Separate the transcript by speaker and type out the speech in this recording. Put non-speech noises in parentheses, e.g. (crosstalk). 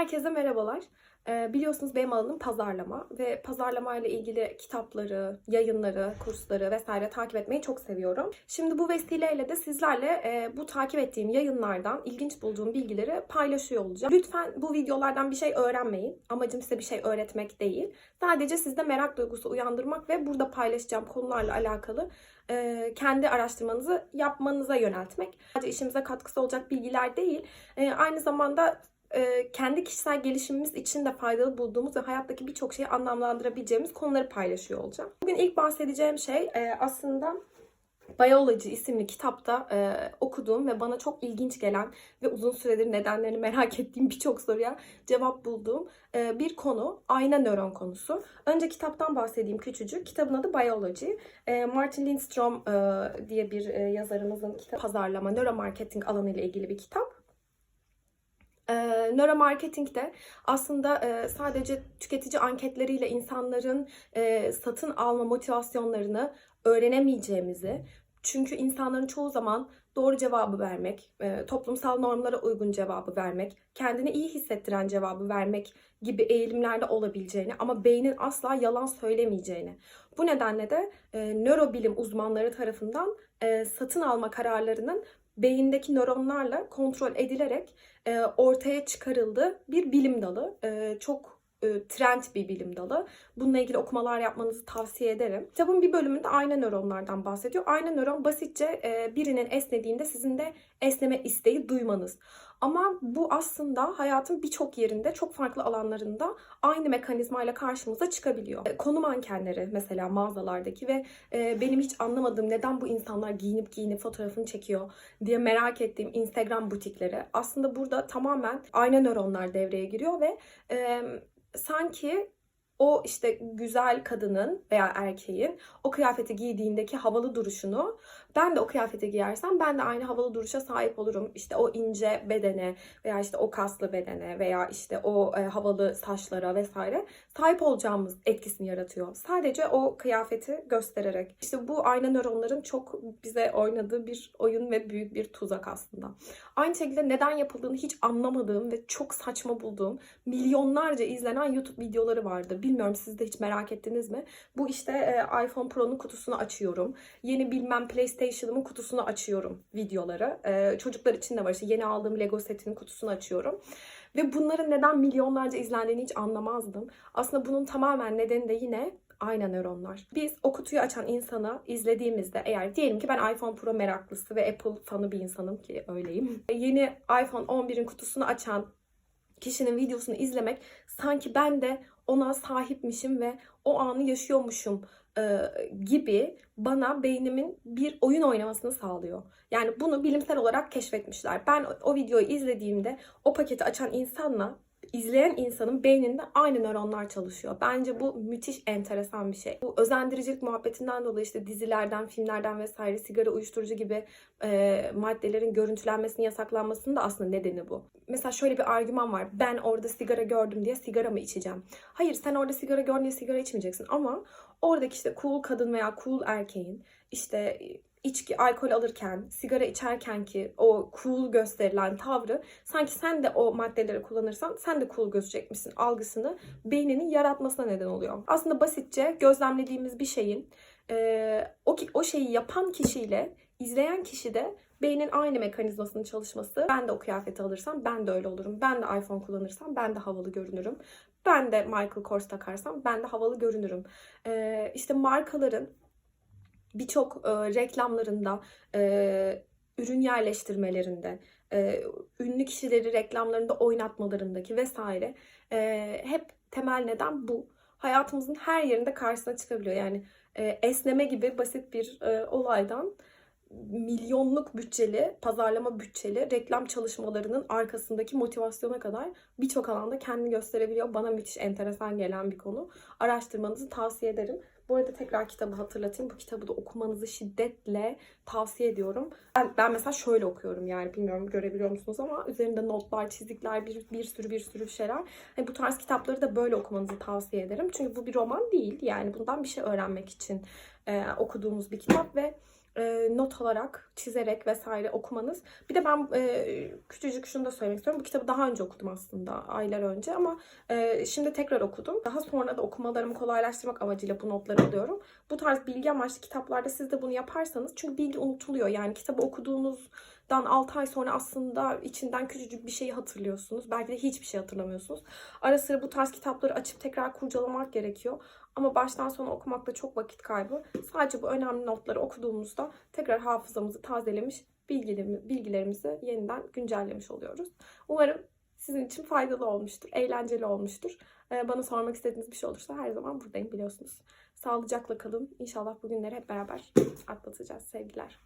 Speaker 1: Herkese merhabalar. Ee, biliyorsunuz benim alanım pazarlama ve pazarlama ile ilgili kitapları, yayınları, kursları vesaire takip etmeyi çok seviyorum. Şimdi bu vesileyle de sizlerle e, bu takip ettiğim yayınlardan ilginç bulduğum bilgileri paylaşıyor olacağım. Lütfen bu videolardan bir şey öğrenmeyin. Amacım size bir şey öğretmek değil. Sadece sizde merak duygusu uyandırmak ve burada paylaşacağım konularla alakalı e, kendi araştırmanızı yapmanıza yöneltmek. Sadece işimize katkısı olacak bilgiler değil. E, aynı zamanda e, kendi kişisel gelişimimiz için de faydalı bulduğumuz ve hayattaki birçok şeyi anlamlandırabileceğimiz konuları paylaşıyor olacağım. Bugün ilk bahsedeceğim şey e, aslında Biology isimli kitapta e, okuduğum ve bana çok ilginç gelen ve uzun süredir nedenlerini merak (laughs) ettiğim birçok soruya cevap bulduğum e, bir konu. Ayna nöron konusu. Önce kitaptan bahsedeyim küçücük. Kitabın adı Biology. Martin Lindstrom diye bir yazarımızın kitap pazarlama, nöromarketing alanı ile ilgili bir kitap. E, nöromarketingde aslında e, sadece tüketici anketleriyle insanların e, satın alma motivasyonlarını öğrenemeyeceğimizi, çünkü insanların çoğu zaman doğru cevabı vermek, e, toplumsal normlara uygun cevabı vermek, kendini iyi hissettiren cevabı vermek gibi eğilimlerde olabileceğini ama beynin asla yalan söylemeyeceğini. Bu nedenle de e, nörobilim uzmanları tarafından e, satın alma kararlarının beyindeki nöronlarla kontrol edilerek ortaya çıkarıldığı bir bilim dalı. Çok trend bir bilim dalı. Bununla ilgili okumalar yapmanızı tavsiye ederim. Kitabın bir bölümünde ayna nöronlardan bahsediyor. Ayna nöron basitçe e, birinin esnediğinde sizin de esneme isteği duymanız. Ama bu aslında hayatın birçok yerinde, çok farklı alanlarında aynı mekanizmayla karşımıza çıkabiliyor. E, Konu mankenleri mesela mağazalardaki ve e, benim hiç anlamadığım neden bu insanlar giyinip giyinip fotoğrafını çekiyor diye merak ettiğim Instagram butikleri aslında burada tamamen ayna nöronlar devreye giriyor ve e, sanki o işte güzel kadının veya erkeğin o kıyafeti giydiğindeki havalı duruşunu ben de o kıyafeti giyersem ben de aynı havalı duruşa sahip olurum. İşte o ince bedene veya işte o kaslı bedene veya işte o e, havalı saçlara vesaire sahip olacağımız etkisini yaratıyor. Sadece o kıyafeti göstererek. İşte bu ayna nöronların çok bize oynadığı bir oyun ve büyük bir tuzak aslında. Aynı şekilde neden yapıldığını hiç anlamadığım ve çok saçma bulduğum milyonlarca izlenen YouTube videoları vardır. Bilmiyorum siz de hiç merak ettiniz mi? Bu işte e, iPhone Pro'nun kutusunu açıyorum. Yeni bilmem PlayStation'ımın kutusunu açıyorum videoları. E, çocuklar için de var. İşte yeni aldığım Lego setinin kutusunu açıyorum. Ve bunların neden milyonlarca izlendiğini hiç anlamazdım. Aslında bunun tamamen nedeni de yine ayna nöronlar. Biz o kutuyu açan insanı izlediğimizde eğer diyelim ki ben iPhone Pro meraklısı ve Apple fanı bir insanım ki öyleyim. Yeni iPhone 11'in kutusunu açan kişinin videosunu izlemek sanki ben de ona sahipmişim ve o anı yaşıyormuşum e, gibi bana beynimin bir oyun oynamasını sağlıyor. Yani bunu bilimsel olarak keşfetmişler. Ben o videoyu izlediğimde o paketi açan insanla izleyen insanın beyninde aynı nöronlar çalışıyor. Bence bu müthiş enteresan bir şey. Bu özendiricilik muhabbetinden dolayı işte dizilerden, filmlerden vesaire sigara, uyuşturucu gibi e, maddelerin görüntülenmesinin yasaklanmasının da aslında nedeni bu. Mesela şöyle bir argüman var. Ben orada sigara gördüm diye sigara mı içeceğim? Hayır sen orada sigara gördün diye sigara içmeyeceksin ama oradaki işte cool kadın veya cool erkeğin işte içki, alkol alırken, sigara içerken ki o cool gösterilen tavrı sanki sen de o maddeleri kullanırsan sen de cool gözecekmişsin algısını beyninin yaratmasına neden oluyor. Aslında basitçe gözlemlediğimiz bir şeyin e, o, o şeyi yapan kişiyle izleyen kişi de beynin aynı mekanizmasının çalışması. Ben de o kıyafeti alırsam ben de öyle olurum. Ben de iPhone kullanırsam ben de havalı görünürüm. Ben de Michael Kors takarsam ben de havalı görünürüm. E, işte markaların birçok e, reklamlarında, e, ürün yerleştirmelerinde, e, ünlü kişileri reklamlarında oynatmalarındaki vesaire e, hep temel neden bu. Hayatımızın her yerinde karşısına çıkabiliyor. Yani e, esneme gibi basit bir e, olaydan milyonluk bütçeli, pazarlama bütçeli reklam çalışmalarının arkasındaki motivasyona kadar birçok alanda kendini gösterebiliyor. Bana müthiş enteresan gelen bir konu. Araştırmanızı tavsiye ederim. Bu arada tekrar kitabı hatırlatayım. Bu kitabı da okumanızı şiddetle tavsiye ediyorum. Ben, ben mesela şöyle okuyorum yani bilmiyorum görebiliyor musunuz ama üzerinde notlar, çizikler, bir, bir sürü bir sürü şeyler. Hani bu tarz kitapları da böyle okumanızı tavsiye ederim. Çünkü bu bir roman değil. Yani bundan bir şey öğrenmek için e, okuduğumuz bir kitap ve e, not alarak, çizerek vesaire okumanız. Bir de ben e, küçücük şunu da söylemek istiyorum. Bu kitabı daha önce okudum aslında aylar önce ama e, şimdi tekrar okudum. Daha sonra da okumalarımı kolaylaştırmak amacıyla bu notları alıyorum. Bu tarz bilgi amaçlı kitaplarda siz de bunu yaparsanız çünkü bilgi unutuluyor. Yani kitabı okuduğunuzdan 6 ay sonra aslında içinden küçücük bir şeyi hatırlıyorsunuz. Belki de hiçbir şey hatırlamıyorsunuz. Ara sıra bu tarz kitapları açıp tekrar kurcalamak gerekiyor. Ama baştan sona okumakta çok vakit kaybı. Sadece bu önemli notları okuduğumuzda tekrar hafızamızı tazelemiş, bilgilerimizi, bilgilerimizi yeniden güncellemiş oluyoruz. Umarım sizin için faydalı olmuştur, eğlenceli olmuştur. Ee, Bana sormak istediğiniz bir şey olursa her zaman buradayım biliyorsunuz. Sağlıcakla kalın. İnşallah bugünleri hep beraber atlatacağız. Sevgiler.